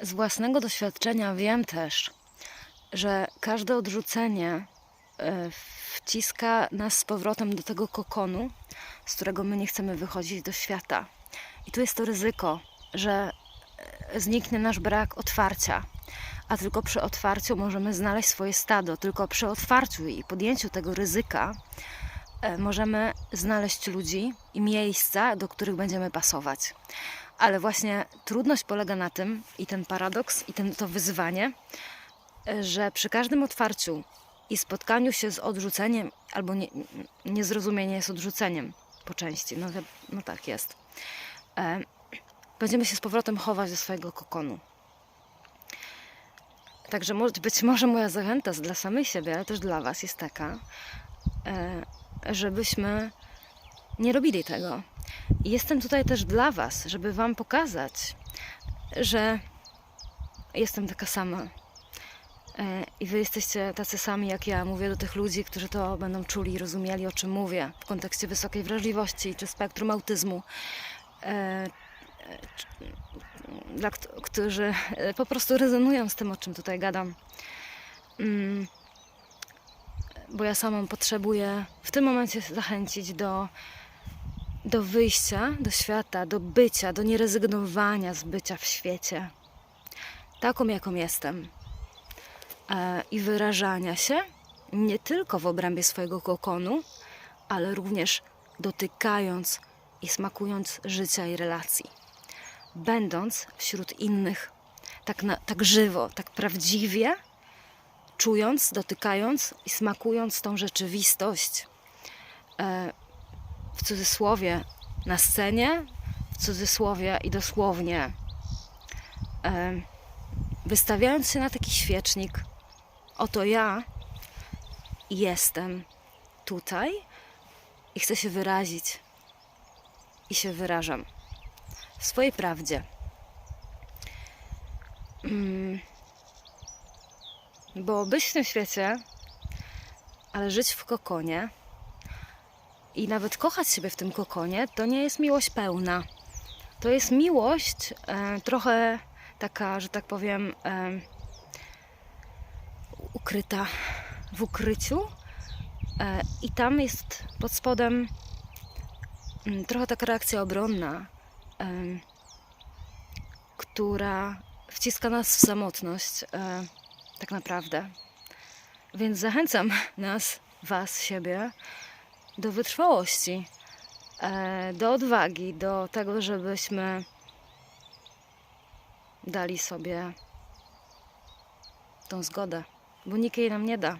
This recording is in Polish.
z własnego doświadczenia wiem też, że każde odrzucenie e, wciska nas z powrotem do tego kokonu, z którego my nie chcemy wychodzić do świata. I tu jest to ryzyko, że e, zniknie nasz brak otwarcia, a tylko przy otwarciu możemy znaleźć swoje stado. Tylko przy otwarciu i podjęciu tego ryzyka e, możemy znaleźć ludzi i miejsca, do których będziemy pasować. Ale właśnie trudność polega na tym, i ten paradoks, i ten, to wyzwanie, że przy każdym otwarciu i spotkaniu się z odrzuceniem, albo nie, niezrozumienie jest odrzuceniem po części, no, no tak jest, e, będziemy się z powrotem chować do swojego kokonu. Także być może moja zachęta dla samych siebie, ale też dla Was jest taka, e, żebyśmy nie robili tego. Jestem tutaj też dla Was, żeby Wam pokazać, że jestem taka sama. E, I Wy jesteście tacy sami jak ja. Mówię do tych ludzi, którzy to będą czuli i rozumieli, o czym mówię w kontekście wysokiej wrażliwości czy spektrum autyzmu. E, e, Dla kt- którzy po prostu rezonują z tym, o czym tutaj gadam. Mm, Bo ja samą potrzebuję w tym momencie zachęcić do do wyjścia do świata, do bycia, do nierezygnowania z bycia w świecie, taką jaką jestem, e, i wyrażania się nie tylko w obrębie swojego kokonu, ale również dotykając i smakując życia i relacji, będąc wśród innych. Tak, na, tak żywo, tak prawdziwie, czując, dotykając i smakując tą rzeczywistość. W cudzysłowie na scenie, w cudzysłowie i dosłownie wystawiając się na taki świecznik, oto ja jestem tutaj i chcę się wyrazić i się wyrażam w swojej prawdzie. Mm, Bo być w tym świecie, ale żyć w kokonie, i nawet kochać siebie w tym kokonie, to nie jest miłość pełna. To jest miłość e, trochę taka, że tak powiem, e, ukryta w ukryciu. E, I tam jest pod spodem mm, trochę taka reakcja obronna, e, która wciska nas w samotność, e, tak naprawdę. Więc zachęcam nas, Was, siebie, do wytrwałości, e, do odwagi, do tego, żebyśmy dali sobie tą zgodę, bo nikt jej nam nie da.